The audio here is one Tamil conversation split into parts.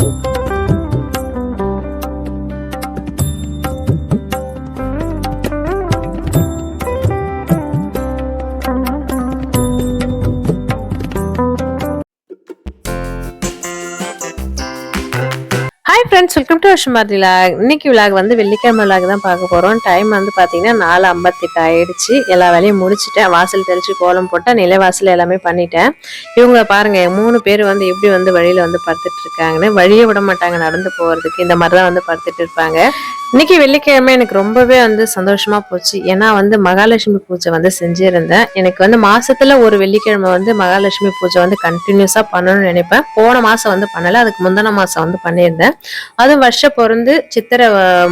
Thank you. Welcome to Ashmathi vlog இன்னைக்கு விலாக் வந்து வெள்ளிக்கிழமை விலாக் தான் பார்க்க போகிறோம் டைம் வந்து பார்த்தீங்கன்னா நாலு ஐம்பத்தெட்டு ஆயிடுச்சு. எல்லா வேலையும் முடிச்சுட்டேன். வாசல் தெளிச்சு கோலம் போட்டேன். நிலைவாசல் எல்லாமே பண்ணிட்டேன். இவங்க பாருங்க மூணு பேர் வந்து எப்படி வந்து வழியில் வந்து படுத்துட்டு இருக்காங்கன்னு. வழியே விட மாட்டாங்க நடந்து போகிறதுக்கு இந்த மாதிரி தான் வந்து படுத்துட்டு இருப்பாங்க. இன்னைக்கு வெள்ளிக்கிழமை எனக்கு ரொம்பவே வந்து சந்தோஷமா போச்சு. ஏன்னா வந்து மகாலட்சுமி பூஜை வந்து செஞ்சிருந்தேன். எனக்கு வந்து மாசத்துல ஒரு வெள்ளிக்கிழமை வந்து மகாலட்சுமி பூஜை வந்து கண்டினியூஸா பண்ணணும்னு நினைப்பேன். போன மாசம் வந்து பண்ணல. அதுக்கு முந்தின மாசம் வந்து பண்ணியிருந்தேன். அதுவும் வருஷம் பிறந்து சித்திரை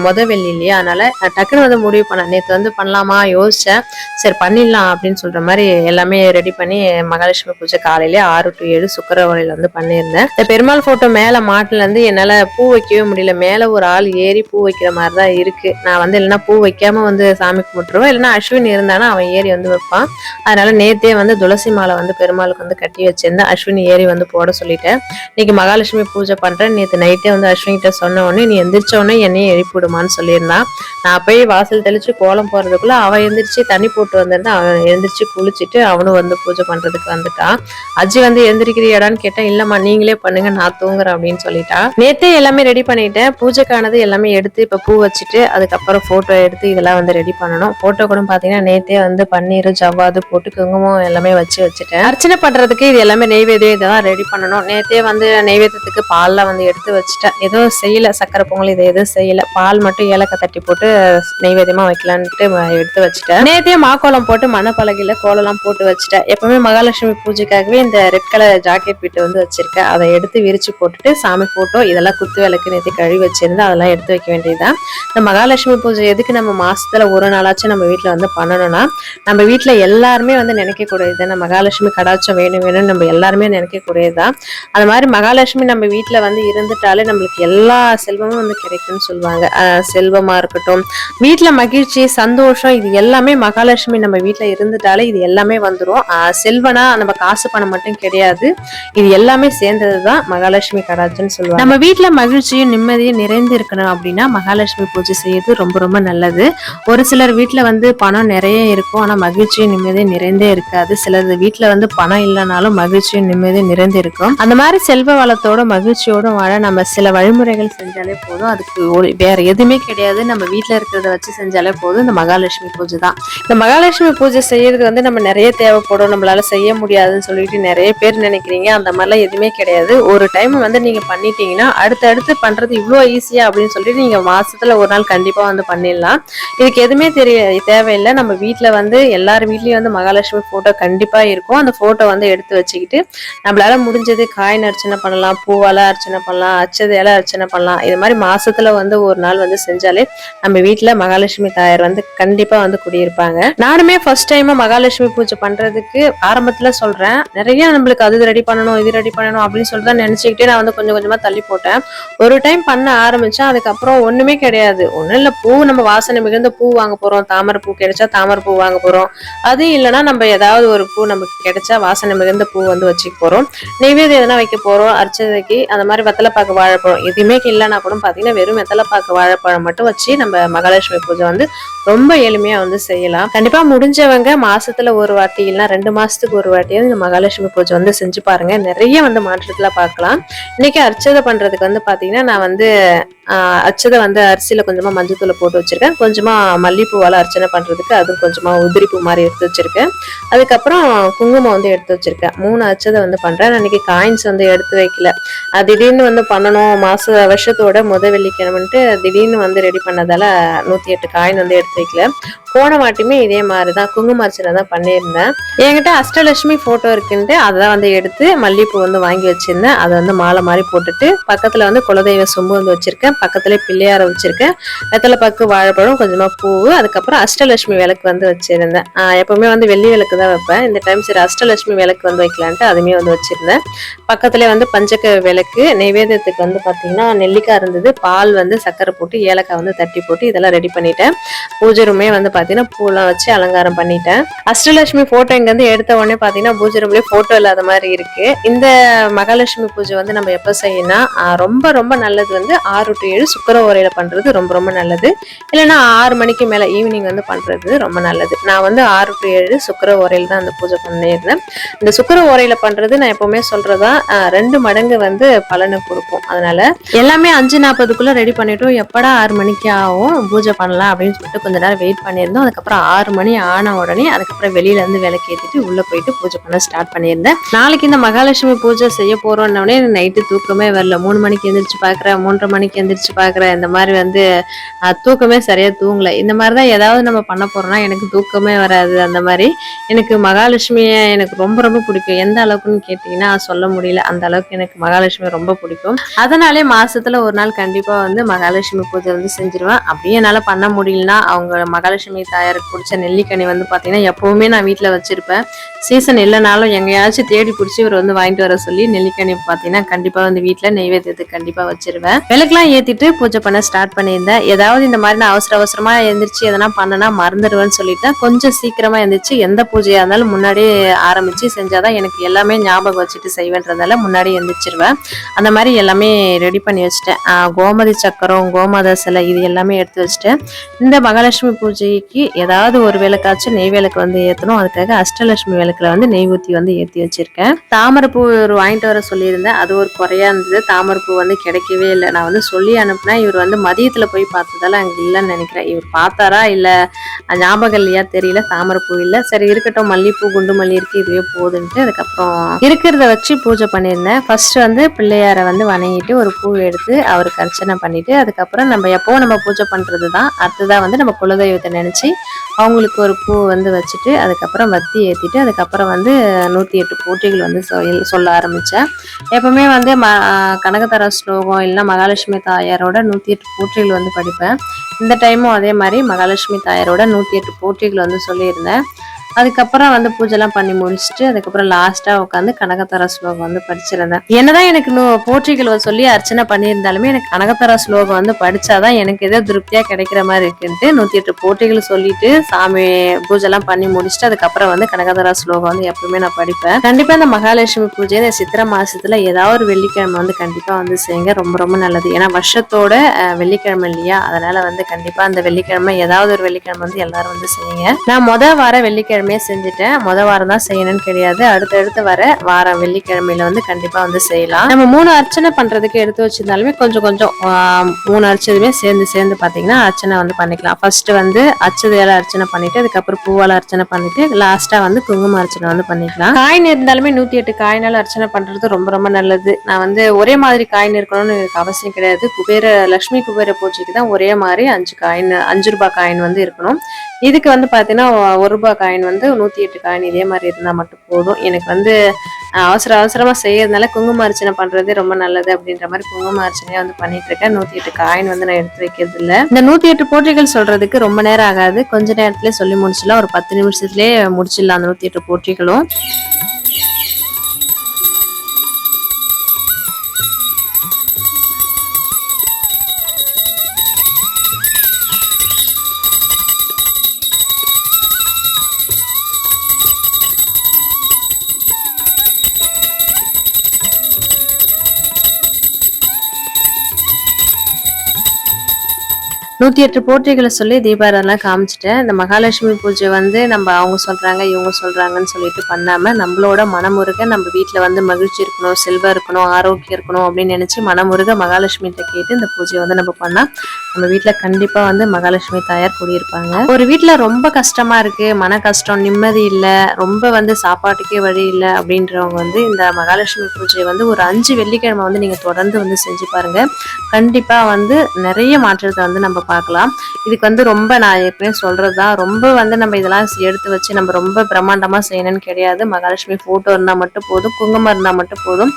முத வெள்ளி இல்லையா? அதனால டக்குன்னு வந்து முடிவு பண்ணேன். நேற்று வந்து பண்ணலாமா? யோசிச்சேன். சரி பண்ணிடலாம் அப்படின்னு சொல்ற மாதிரி எல்லாமே ரெடி பண்ணி மகாலட்சுமி பூஜை காலையிலே ஆறு டு ஏழு சுக்கரவாரியில வந்து பண்ணியிருந்தேன். இந்த பெருமாள் போட்டோ மேல மாட்டுல இருந்து என்னால பூ வைக்கவே முடியல. மேல ஒரு ஆள் ஏறி பூ வைக்கிற மாதிரி தான் இருக்கு. நான் வந்து இல்லைன்னா பூ வைக்காம வந்து சாமி கும்பிட்டுருவேன். இல்லைன்னா அஸ்வின் இருந்தானா அவன் ஏறி வந்து வைப்பான். அதனால நேத்தே வந்து துளசி மாலை வந்து பெருமாளுக்கு வந்து கட்டி வச்சிருந்தேன். அஸ்வின் ஏறி வந்து போட சொல்லிட்டேன். இன்னைக்கு மகாலட்சுமி பூஜை பண்றேன். நேற்று நைட்டே வந்து அஸ்வின் கிட்ட சொன்ன உடனே நீ எந்திரிச்ச உடனே என்னையும் எழுப்பிவிடுமான்னு சொல்லியிருந்தான். நான் போய் வாசல் தெளிச்சு கோலம் போறதுக்குள்ள அவன் எந்திரிச்சு தண்ணி போட்டு வந்திருந்தான். அவன் எந்திரிச்சு குளிச்சுட்டு அவனும் வந்து பூஜை பண்றதுக்கு வந்துட்டான். அஜி வந்து எந்திரிக்கிறியாடான்னு கேட்டேன் இல்லம்மா நீங்களே பண்ணுங்க நான் தூங்குறேன் அப்படின்னு சொல்லிட்டான். நேத்தே எல்லாமே ரெடி பண்ணிட்டேன். பூஜைக்கானது எல்லாமே எடுத்து இப்ப பூ வச்சுட்டு அதுக்கப்புறம் போட்டோ எடுத்து இதெல்லாம் வந்து ரெடி பண்ணணும். போட்டோ கூட பாத்தீங்கன்னா நேத்தே வந்து பன்னீர் ஜவ்வாது போட்டு குங்குமம் எல்லாமே வச்சு வச்சுட்டேன். அர்ச்சனை பண்றதுக்கு இது எல்லாமே நெய்வேதியம் இதெல்லாம் ரெடி பண்ணணும். நேத்தே வந்து நெய்வேத்தியத்துக்கு பால்லாம் வந்து எடுத்து வச்சுட்டேன். எதுவும் செய்யல சக்கரை பொங்கல் இது எதுவும் செய்யல. பால் மட்டும் ஏலக்காய் தட்டி போட்டு நெய்வேத்தியமா வைக்கலான்ட்டு எடுத்து வச்சுட்டேன். நேத்தே மாக்கோலம் போட்டு மணப்பலகையில கோலம்லாம் போட்டு வச்சுட்டேன். எப்பவுமே மகாலட்சுமி பூஜைக்காகவே இந்த ரெட் கலர் ஜாக்கெட் பீட்டு வந்து வச்சிருக்கேன். அதை எடுத்து விரிச்சு போட்டுட்டு சாமி போட்டோ இதெல்லாம் குத்து விளக்கு நேற்று கழுவி வச்சிருந்தேன் அதெல்லாம் எடுத்து வைக்க வேண்டியதுதான். இந்த மகாலட்சுமி பூஜை எதுக்கு நம்ம மாசத்துல ஒரு நாளாச்சும் நம்ம வீட்டில் வந்து பண்ணணும்னா நம்ம வீட்டில் எல்லாருமே வந்து நினைக்கக்கூடியது நம்ம மகாலட்சுமி கடாச்சம் வேணும் வேணும்னு நம்ம எல்லாருமே நினைக்கக்கூடியதுதான். அது மாதிரி மகாலட்சுமி நம்ம வீட்டில் வந்து இருந்துட்டாலே நம்மளுக்கு எல்லா செல்வமும் வந்து கிடைக்கும்னு சொல்லுவாங்க. செல்வமாக செல்வமா இருக்கட்டும். வீட்டில் மகிழ்ச்சி சந்தோஷம் இது எல்லாமே மகாலட்சுமி நம்ம வீட்டில் இருந்துட்டாலே இது எல்லாமே வந்துடும் செல்வனா நம்ம காசு பணம் மட்டும் கிடையாது. இது எல்லாமே சேர்ந்ததுதான் மகாலட்சுமி கடாச்சுன்னு சொல்லுவாங்க. நம்ம வீட்டில் மகிழ்ச்சியும் நிம்மதியும் நிறைந்து இருக்கணும் அப்படின்னா மகாலட்சுமி பூஜை செய்யறது ரொம்ப ரொம்ப நல்லது. ஒரு சிலர் வீட்டில் வந்து பணம் நிறைய இருக்கும். ஆனா மகிழ்ச்சியும் நிம்மதியும் நிறைந்தே இருக்காது. சிலர் வீட்டில் வந்து பணம் இல்லைனாலும் மகிழ்ச்சியும் நிம்மதியும் நிறைந்து இருக்கும். அந்த மாதிரி செல்வ வளத்தோட மகிழ்ச்சியோட வாழ நம்ம சில வழிமுறைகள் செஞ்சாலே போதும். அதுக்கு ஒரு- வேற எதுவுமே கிடையாது. நம்ம வீட்டில் இருக்கிறத வச்சு செஞ்சாலே போதும். இந்த மகாலட்சுமி பூஜை தான். இந்த மகாலட்சுமி பூஜை செய்யறது வந்து நம்ம நிறைய தேவைப்படும். நம்மளால செய்ய முடியாதுன்னு சொல்லிட்டு நிறைய பேர் நினைக்கிறீங்க. அந்த மாதிரிலாம் எதுவுமே கிடையாது. ஒரு டைம் வந்து நீங்க பண்ணிட்டீங்கன்னா அடுத்து அடுத்து பண்றது இவ்வளோ ஈஸியா அப்படின்னு சொல்லிட்டு நீங்க மாசத்துல ஒரு நாள் கண்டிப்பா வந்து பண்ணிடலாம். இதுக்கு எதுவுமே தெரிய தேவையில்லை. நம்ம வீட்டில் வந்து எல்லார் வீட்லயும் வந்து மகாலட்சுமி போட்டோ கண்டிப்பா இருக்கும். அந்த போட்டோ வந்து எடுத்து வச்சுக்கிட்டு நம்மளால முடிஞ்சது காயின் அர்ச்சனை பண்ணலாம் பூவால அர்ச்சனை பண்ணலாம் அச்சதையால அர்ச்சனை பண்ணலாம். இது மாதிரி மாசத்துல வந்து ஒரு நாள் வந்து செஞ்சாலே நம்ம வீட்டுல மகாலட்சுமி தாயார் வந்து கண்டிப்பா வந்து குடியிருப்பாங்க. நானுமே ஃபர்ஸ்ட் டைம் மகாலட்சுமி பூஜை பண்றதுக்கு ஆரம்பத்துல சொல்றேன். நிறைய நம்மளுக்கு அது ரெடி பண்ணணும் இது ரெடி பண்ணணும் அப்படின்னு சொல்லிட்டு தான் நினைச்சுக்கிட்டே நான் வந்து கொஞ்சம் கொஞ்சமா தள்ளி போட்டேன். ஒரு டைம் பண்ண ஆரம்பிச்சேன். அதுக்கப்புறம் ஒண்ணுமே கிடையாது. ஒன்றும் இல்ல பூ நம்ம வாசனை மிகுந்த பூ வாங்க போறோம். தாமரை பூ கிடைச்சா தாமரை பூ வாங்க போறோம். அது இல்லைன்னா நம்ம ஏதாவது ஒரு பூ நமக்கு கிடைச்சா வாசனை மிகுந்த பூ வந்து வச்சுக்க போறோம். நெய்வேதி எதனா வைக்க போறோம் அர்ச்சனைக்கு. அந்த மாதிரி வத்தலை பார்க்க வாழ போறோம். எதுவுமே இல்லைனா கூட பார்த்தீங்கன்னா வெறும் மெத்தலைப்பாக்கு வாழைப்பழம் மட்டும் வச்சு நம்ம மகாலட்சுமி பூஜை வந்து ரொம்ப எளிமையாக வந்து செய்யலாம். கண்டிப்பாக முடிஞ்சவங்க மாசத்துல ஒரு வாட்டி இல்லைன்னா ரெண்டு மாசத்துக்கு ஒரு வாட்டியாவது இந்த மகாலட்சுமி பூஜை வந்து செஞ்சு பாருங்க. நிறைய வந்து மாற்றத்தில் பார்க்கலாம் இன்னைக்கு அர்ச்சதை பண்ணுறதுக்கு வந்து பார்த்தீங்கன்னா நான் வந்து அச்சதை வந்து அரிசியில கொஞ்சமா மஞ்சத்தூளை போட்டு வச்சிருக்கேன். கொஞ்சமா மல்லிப்பூவால அர்ச்சனை பண்றதுக்கு அதுவும் கொஞ்சமா உதிரிப்பூ மாதிரி எடுத்து வச்சிருக்கேன். அதுக்கப்புறம் குங்குமம் வந்து எடுத்து வச்சிருக்கேன். மூணு அச்சதை வந்து பண்றேன். அன்னைக்கு காயின்ஸ் வந்து எடுத்து வைக்கல. திடீர்னு வந்து பண்ணணும். மாச வருஷத்தோட முத வெள்ளிக்கிழமைன்ட்டு திடீர்னு வந்து ரெடி பண்ணதால நூத்தி எட்டு காயின் வந்து எடுத்து வைக்கல. போன வாட்டியுமே இதே மாதிரி தான் குங்கும அர்ச்சனை தான் பண்ணியிருந்தேன். என்கிட்ட அஷ்டலட்சுமி போட்டோ இருக்குன்ட்டு அதை வந்து எடுத்து மல்லிகைப்பூ வந்து வாங்கி வச்சிருந்தேன். அதை வந்து மாலை மாதிரி போட்டுட்டு பக்கத்துல வந்து குலதெய்வ சொம்பு வந்து வச்சிருக்கேன். பக்கத்துல பிள்ளையார வச்சிருக்கேன். வெத்தலை பாக்கு வாழைப்பழம் கொஞ்சமா பூவு அதுக்கப்புறம் அஷ்டலட்சுமி விளக்கு வந்து வச்சிருந்தேன். எப்போவுமே எப்பவுமே வந்து வெள்ளி விளக்கு தான் வைப்பேன். இந்த டைம் சரி அஷ்டலட்சுமி விளக்கு வந்து வைக்கலான்ட்டு அதுவுமே வந்து வச்சிருந்தேன். பக்கத்துல வந்து பஞ்சக்க விளக்கு நைவேத்தியத்துக்கு வந்து பாத்தீங்கன்னா நெல்லிக்காய் இருந்தது. பால் வந்து சக்கரை போட்டு ஏலக்காய் வந்து தட்டி போட்டு இதெல்லாம் ரெடி பண்ணிட்டேன். பூஜை ரூமே வந்து பாத்தீங்கன்னா பார்த்தீங்கன்னா பூலாம் வச்சு அலங்காரம் பண்ணிட்டேன். அஷ்டலட்சுமி போட்டோ இங்கேருந்து எடுத்த உடனே பார்த்தீங்கன்னா பூஜை ரூம்லேயே போட்டோ இல்லாத மாதிரி இருக்கு. இந்த மகாலட்சுமி பூஜை வந்து நம்ம எப்போ செய்யணும் ரொம்ப ரொம்ப நல்லது வந்து ஆறு டு ஏழு சுக்கர ஓரையில பண்ணுறது ரொம்ப ரொம்ப நல்லது. இல்லைன்னா ஆறு மணிக்கு மேலே ஈவினிங் வந்து பண்ணுறது ரொம்ப நல்லது. நான் வந்து ஆறு டு ஏழு சுக்கர ஓரையில தான் அந்த பூஜை பண்ணியிருந்தேன். இந்த சுக்கர ஓரையில பண்ணுறது நான் எப்போவுமே சொல்றதா ரெண்டு மடங்கு வந்து பலனை கொடுக்கும். அதனால எல்லாமே அஞ்சு நாற்பதுக்குள்ளே ரெடி பண்ணிட்டோம். எப்படா ஆறு மணிக்கு ஆகும்? பூஜை பண்ணலாம் அப்படின்னு சொல்லிட்டு கொஞ்ச நேரம் வெயிட் இருந்தோம் அதுக்கப்புறம் ஆறு மணி ஆன உடனே அதுக்கப்புறம் வெளியில இருந்து விளக்கு ஏத்திட்டு உள்ள போயிட்டு பூஜை பண்ண ஸ்டார்ட் பண்ணியிருந்தேன். நாளைக்கு இந்த மகாலட்சுமி பூஜை செய்ய போறோம்னே நைட்டு தூக்கமே வரல. மூணு மணிக்கு எந்திரிச்சு பாக்குறேன் மூன்றரை மணிக்கு எந்திரிச்சு பாக்குறேன். இந்த மாதிரி வந்து தூக்கமே சரியா தூங்கல. இந்த மாதிரி தான் ஏதாவது நம்ம பண்ண போறோம்னா எனக்கு தூக்கமே வராது. அந்த மாதிரி எனக்கு மகாலட்சுமியை எனக்கு ரொம்ப ரொம்ப பிடிக்கும். எந்த அளவுக்குன்னு கேட்டிங்கன்னா சொல்ல முடியல. அந்த அளவுக்கு எனக்கு மகாலட்சுமி ரொம்ப பிடிக்கும். அதனாலே மாசத்துல ஒரு நாள் கண்டிப்பா வந்து மகாலட்சுமி பூஜை வந்து செஞ்சிருவேன். அப்படியே என்னால பண்ண முடியலன்னா அவங்க மகாலட்சுமி தாயாருக்கு பிடிச்ச நெல்லிக்கனி வந்து பார்த்தீங்கன்னா எப்பவுமே நான் வீட்டில் வச்சிருப்பேன். சீசன் இல்லைனாலும் எங்கேயாச்சும் தேடி பிடிச்சி இவர் வந்து வாங்கிட்டு வர சொல்லி நெல்லிக்கனி பார்த்தீங்கன்னா கண்டிப்பாக வந்து வீட்டில் நெய்வேத்தியத்துக்கு கண்டிப்பாக வச்சிருவேன். விளக்கெல்லாம் ஏற்றிட்டு பூஜை பண்ண ஸ்டார்ட் பண்ணியிருந்தேன். ஏதாவது இந்த மாதிரி நான் அவசர அவசரமாக எழுந்திரிச்சு எதனா பண்ணனா மறந்துடுவேன்னு சொல்லிட்டு கொஞ்சம் சீக்கிரமாக எழுந்திரிச்சு எந்த பூஜையாக இருந்தாலும் முன்னாடியே ஆரம்பிச்சு செஞ்சாதான் எனக்கு எல்லாமே ஞாபகம் வச்சுட்டு செய்வேன்றதால முன்னாடி எழுந்திரிச்சிருவேன் அந்த மாதிரி எல்லாமே ரெடி பண்ணி வச்சுட்டேன். கோமதி சக்கரம் கோமாத சிலை இது எல்லாமே எடுத்து வச்சுட்டேன். இந்த மகாலட்சுமி பூஜை பூஜைக்கு ஏதாவது ஒரு விளக்காச்சும் நெய் விளக்கு வந்து ஏற்றணும் அதுக்காக அஷ்டலட்சுமி விளக்குல வந்து நெய் ஊற்றி வந்து ஏற்றி வச்சிருக்கேன். தாமரைப்பூ ஒரு வாங்கிட்டு வர சொல்லியிருந்தேன். அது ஒரு குறையா இருந்தது. தாமரைப்பூ வந்து கிடைக்கவே இல்லை. நான் வந்து சொல்லி அனுப்புனேன் இவர் வந்து மதியத்தில் போய் பார்த்ததால அங்கே இல்லைன்னு நினைக்கிறேன். இவர் பார்த்தாரா இல்லை? ஞாபகம் இல்லையா தெரியல. தாமரைப்பூ இல்லை. சரி இருக்கட்டும். மல்லிப்பூ குண்டு மல்லி இருக்கு. இதுவே போதுன்ட்டு அதுக்கப்புறம் இருக்கிறத வச்சு பூஜை பண்ணியிருந்தேன். ஃபர்ஸ்ட் வந்து பிள்ளையாரை வந்து வணங்கிட்டு ஒரு பூ எடுத்து அவருக்கு அர்ச்சனை பண்ணிட்டு அதுக்கப்புறம் நம்ம எப்போ நம்ம பூஜை பண்ணுறது தான் அடுத்ததாக வந்து நம்ம குலதெய்வத்தை நினைச்சு அவங்களுக்கு ஒரு பூ வந்து வச்சுட்டு அதுக்கப்புறம் வத்தி ஏற்றிட்டு அதுக்கப்புறம் வந்து நூற்றி எட்டு போட்டிகள் வந்து சொல் சொல்ல ஆரம்பித்தேன் எப்பவுமே வந்து ம கனகதர ஸ்லோகம் இல்லைன்னா மகாலட்சுமி தாயாரோட நூற்றி எட்டு போட்டிகள் வந்து படிப்பேன். இந்த டைமும் அதே மாதிரி மகாலட்சுமி தாயாரோட நூற்றி எட்டு போட்டிகள் வந்து சொல்லியிருந்தேன். அதுக்கப்புறம் வந்து பூஜைலாம் பண்ணி முடிச்சுட்டு அதுக்கப்புறம் லாஸ்டா உட்காந்து கனகத்தர ஸ்லோகம் வந்து படிச்சிருந்தேன். என்னதான் எனக்கு போற்றிகள் சொல்லி அர்ச்சனை பண்ணியிருந்தாலுமே எனக்கு கனகத்தர ஸ்லோகம் வந்து படிச்சாதான் எனக்கு ஏதோ திருப்தியா கிடைக்கிற மாதிரி இருக்குன்ட்டு நூத்தி எட்டு போற்றிகள் சொல்லிட்டு சாமி பூஜைலாம் பண்ணி முடிச்சுட்டு அதுக்கப்புறம் வந்து கனகதரா ஸ்லோகம் வந்து எப்பவுமே நான் படிப்பேன். கண்டிப்பா இந்த மகாலட்சுமி பூஜை இந்த சித்திரை மாசத்துல ஏதாவது ஒரு வெள்ளிக்கிழமை வந்து கண்டிப்பா வந்து செய்யுங்க. ரொம்ப ரொம்ப நல்லது. ஏன்னா வருஷத்தோட வெள்ளிக்கிழமை இல்லையா? அதனால வந்து கண்டிப்பா அந்த வெள்ளிக்கிழமை ஏதாவது ஒரு வெள்ளிக்கிழமை வந்து எல்லாரும் வந்து செய்யுங்க. நான் முத வார வெள்ளிக்கிழமையே செஞ்சுட்டேன். முத வாரம் தான் செய்யணும்னு கிடையாது. அடுத்தடுத்து வர வாரம் வெள்ளிக்கிழமையில வந்து கண்டிப்பா வந்து செய்யலாம். நம்ம மூணு அர்ச்சனை பண்றதுக்கு எடுத்து வச்சிருந்தாலுமே கொஞ்சம் கொஞ்சம் மூணு அர்ச்சதுமே சேர்ந்து சேர்ந்து பாத்தீங்கன்னா அர்ச்சனை வந்து பண்ணிக்கலாம். ஃபர்ஸ்ட் வந்து அச்சதையால அர்ச்சனை பண்ணிட்டு அதுக்கப்புறம் பூவால அர்ச்சனை பண்ணிட்டு லாஸ்டா வந்து குங்கும அர்ச்சனை வந்து பண்ணிக்கலாம். காயின் இருந்தாலுமே நூத்தி எட்டு காயினால அர்ச்சனை பண்றது ரொம்ப ரொம்ப நல்லது. நான் வந்து ஒரே மாதிரி காயின் இருக்கணும்னு எனக்கு அவசியம் கிடையாது. குபேர லக்ஷ்மி குபேர பூஜைக்கு தான் ஒரே மாதிரி அஞ்சு காயின் அஞ்சு ரூபாய் காயின் வந்து இருக்கணும். இதுக்கு வந்து பார்த்தீங்கன்னா ஒரு ரூபாய் காயின் வந்து நூற்றி எட்டு காயின் இதே மாதிரி இருந்தால் மட்டும் போதும். எனக்கு வந்து அவசர அவசரமாக செய்யறதுனால குங்கும அர்ச்சனை பண்ணுறதே ரொம்ப நல்லது அப்படின்ற மாதிரி குங்கும அர்ச்சனையை வந்து பண்ணிட்டு இருக்கேன். நூற்றி எட்டு காயின் வந்து நான் எடுத்து வைக்கிறது இல்லை. இந்த நூற்றி எட்டு போட்டிகள் சொல்றதுக்கு ரொம்ப நேரம் ஆகாது. கொஞ்ச நேரத்துலேயே சொல்லி முடிச்சிடலாம். ஒரு பத்து நிமிஷத்துலேயே முடிச்சிடலாம் அந்த நூற்றி எட்டு போட்டிகளும். நூற்றி எட்டு போற்றிகளை சொல்லி தீபாராதனை காமிச்சிட்டேன் இந்த மகாலட்சுமி பூஜை வந்து நம்ம அவங்க சொல்றாங்க இவங்க சொல்றாங்கன்னு சொல்லிட்டு பண்ணாம நம்மளோட மனமுருக நம்ம வீட்டில் வந்து மகிழ்ச்சி இருக்கணும் செல்வம் இருக்கணும் ஆரோக்கியம் இருக்கணும் அப்படின்னு நினைச்சு மனமுருக மகாலட்சுமிகிட்ட கேட்டு இந்த பூஜையை வந்து நம்ம பண்ணா நம்ம வீட்டில் கண்டிப்பா வந்து மகாலட்சுமி தாயார் கூடியிருப்பாங்க. ஒரு வீட்டில் ரொம்ப கஷ்டமா இருக்கு மன கஷ்டம் நிம்மதி இல்லை ரொம்ப வந்து சாப்பாட்டுக்கே வழி இல்லை அப்படின்றவங்க வந்து இந்த மகாலட்சுமி பூஜையை வந்து ஒரு அஞ்சு வெள்ளிக்கிழமை வந்து நீங்க தொடர்ந்து வந்து செஞ்சு பாருங்க. கண்டிப்பா வந்து நிறைய மாற்றத்தை வந்து நம்ம பார்க்கலாம். இதுக்கு வந்து ரொம்ப நான் ஏற்கனவே சொல்றது தான் ரொம்ப வந்து நம்ம இதெல்லாம் எடுத்து வச்சு நம்ம ரொம்ப பிரம்மாண்டமாக செய்யணும்னு கிடையாது. மகாலட்சுமி ஃபோட்டோ இருந்தால் மட்டும் போதும் குங்குமம் இருந்தால் மட்டும் போதும்.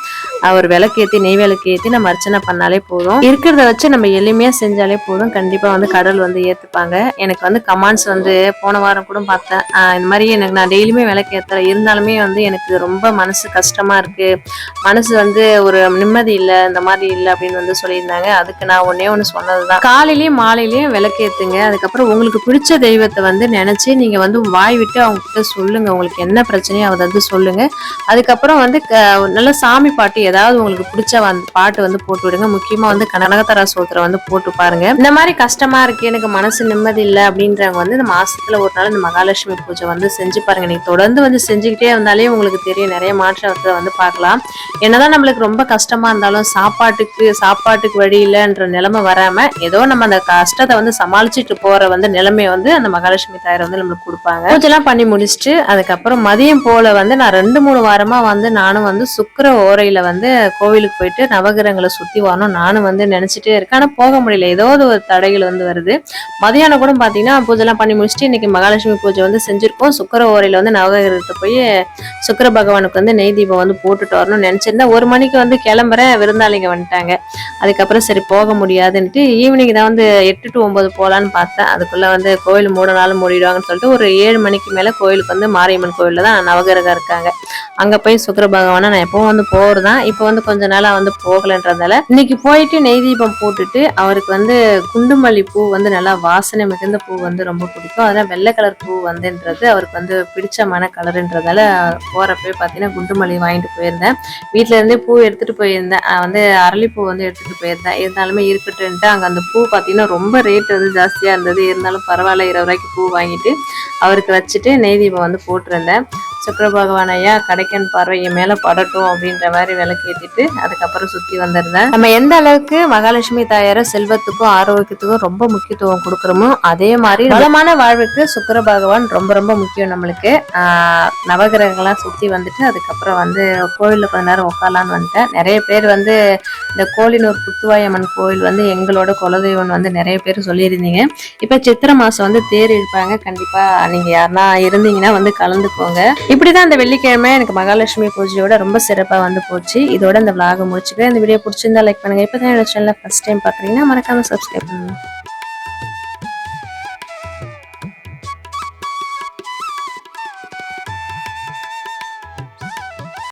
அவர் ஒரு விளக்கு நெய் விளக்கு நம்ம அர்ச்சனை பண்ணாலே போதும். இருக்கிறத வச்சு நம்ம எளிமையாக செஞ்சாலே போதும். கண்டிப்பாக வந்து கடல் வந்து ஏற்றுப்பாங்க எனக்கு வந்து கமாண்ட்ஸ் வந்து போன வாரம் கூட பார்த்தேன். இந்த மாதிரி எனக்கு நான் டெய்லியுமே விளக்கு ஏற்றுறேன் இருந்தாலுமே வந்து எனக்கு ரொம்ப மனசு கஷ்டமாக இருக்குது மனசு வந்து ஒரு நிம்மதி இல்லை இந்த மாதிரி இல்லை அப்படின்னு வந்து சொல்லியிருந்தாங்க. அதுக்கு நான் ஒன்னே ஒன்று சொன்னது தான் காலையிலேயும் மாலை காலையிலயும் விளக்கேத்துங்க. அதுக்கப்புறம் உங்களுக்கு பிடிச்ச தெய்வத்தை வந்து நினைச்சு நீங்க வந்து வாய் விட்டு அவங்க கிட்ட சொல்லுங்க. உங்களுக்கு என்ன பிரச்சனையோ அதை வந்து சொல்லுங்க. அதுக்கப்புறம் வந்து க- நல்ல சாமி பாட்டு ஏதாவது உங்களுக்கு பிடிச்ச வந்து பாட்டு வந்து போட்டு விடுங்க. முக்கியமா வந்து கனகதரா சோத்திரம் வந்து போட்டு பாருங்க. இந்த மாதிரி கஷ்டமா இருக்கு. எனக்கு மனசு நிம்மதி இல்லை அப்படின்றவங்க வந்து இந்த மாசத்துல ஒரு நாள் இந்த மகாலட்சுமி பூஜை வந்து செஞ்சு பாருங்க. நீங்க தொடர்ந்து வந்து செஞ்சுக்கிட்டே இருந்தாலே உங்களுக்கு தெரியும். நிறைய மாற்றத்தை வந்து பார்க்கலாம். என்னதான் நம்மளுக்கு ரொம்ப கஷ்டமா இருந்தாலும் சாப்பாட்டுக்கு சாப்பாட்டுக்கு வழி இல்லைன்ற நிலைமை வராம ஏதோ நம்ம அந்த கஷ்டத்தை வந்து சமாளிச்சுட்டு போற வந்து நிலைமை வந்து அந்த மகாலட்சுமி தாயார் வந்து நம்மளுக்கு கொடுப்பாங்க. பூஜைலாம் பண்ணி முடிச்சுட்டு அதுக்கப்புறம் மதியம் போல வந்து நான் ரெண்டு மூணு வாரமா வந்து நானும் வந்து சுக்கர ஓரையில வந்து கோவிலுக்கு போயிட்டு நவகிரகங்களை சுத்தி வரணும் நானும் வந்து நினைச்சிட்டே இருக்கேன். ஆனா போக முடியல. ஏதோ ஒரு தடைகள் வந்து வருது. மதியானம் கூட பாத்தீங்கன்னா பூஜைலாம் பண்ணி முடிச்சுட்டு இன்னைக்கு மகாலட்சுமி பூஜை வந்து செஞ்சிருக்கோம். சுக்கிர ஓரையில வந்து நவகிரகத்தை போய் சுக்கிர பகவானுக்கு வந்து நெய் தீபம் வந்து போட்டுட்டு வரணும்னு நினைச்சிருந்தேன். ஒரு மணிக்கு வந்து கிளம்புறேன். விருந்தாளிங்க வந்துட்டாங்க. அதுக்கப்புறம் சரி போக முடியாதுன்ட்டு ஈவினிங் தான் வந்து எட்டு டு ஒம்பது போகலான்னு பார்த்தேன். அதுக்குள்ளே வந்து கோயில் மூடினாலும் மூடிடுவாங்கன்னு சொல்லிட்டு ஒரு ஏழு மணிக்கு மேலே கோயிலுக்கு வந்து மாரியம்மன் கோயிலில் தான் நவகிரகம் இருக்காங்க. அங்கே போய் சுக்கர பகவானை நான் எப்பவும் வந்து போகிறது தான் இப்போ வந்து கொஞ்ச நாளாக வந்து போகலைன்றதால இன்னைக்கு போயிட்டு நெய் தீபம் போட்டுட்டு அவருக்கு வந்து குண்டுமல்லி பூ வந்து நல்லா வாசனை மிகுந்த பூ வந்து ரொம்ப பிடிக்கும். அதெல்லாம் வெள்ளை கலர் பூ வந்துன்றது அவருக்கு வந்து பிடிச்சமான கலருன்றதால போகிறப்ப பார்த்தீங்கன்னா குண்டுமல்லி வாங்கிட்டு போயிருந்தேன். வீட்டிலேருந்தே இருந்தே பூ எடுத்துகிட்டு போயிருந்தேன். வந்து அரளிப்பூ வந்து எடுத்துகிட்டு போயிருந்தேன். இருந்தாலுமே இருக்கட்டுன்ட்டு அங்கே அந்த பூ பார்த்தீங்கன்னா ரொம்ப ரேட் வந்து ஜாஸ்தியா இருந்தது. இருந்தாலும் பரவாயில்ல இருபது ரூபாய்க்கு பூ வாங்கிட்டு அவருக்கு வச்சுட்டு நெய் தீபம் வந்து போட்டிருந்தேன். சுக்கர பகவான் ஐயா கிடைக்கன் பார்வை என் மேல படட்டும் அப்படின்ற மாதிரி விளக்கேத்திட்டு அதுக்கப்புறம் சுத்தி வந்திருந்தேன். நம்ம எந்த அளவுக்கு மகாலட்சுமி தாயார செல்வத்துக்கும் ஆரோக்கியத்துக்கும் ரொம்ப முக்கியத்துவம் கொடுக்குறோமோ அதே மாதிரி வளமான வாழ்வுக்கு சுக்கிர பகவான் ரொம்ப ரொம்ப முக்கியம் நம்மளுக்கு. நவகிரகங்கள்லாம் சுத்தி வந்துட்டு அதுக்கப்புறம் வந்து கோயில்ல கொஞ்ச நேரம் உட்காரலான்னு வந்துட்டேன். நிறைய பேர் வந்து இந்த கோழினூர் புத்துவாயம்மன் கோயில் வந்து எங்களோட குலதெய்வம் வந்து நிறைய பேர் சொல்லியிருந்தீங்க. இப்போ சித்திரை மாசம் வந்து தேர் இழுப்பாங்க. கண்டிப்பா நீங்க யாருன்னா இருந்தீங்கன்னா வந்து கலந்துக்கோங்க. இப்படிதான் இந்த வெள்ளிக்கிழமை எனக்கு மகாலட்சுமி பூஜையோட ரொம்ப சிறப்பாக வந்து போச்சு. இதோட இந்த விளாக முடிச்சுக்கிறேன். இந்த வீடியோ பிடிச்சிருந்தா லைக் பண்ணுங்க. இப்போ தான் என்னோட சேனலில் ஃபர்ஸ்ட் டைம் பார்க்குறீங்கன்னா மறக்காமல் சப்ஸ்கிரைப் பண்ணுங்கள்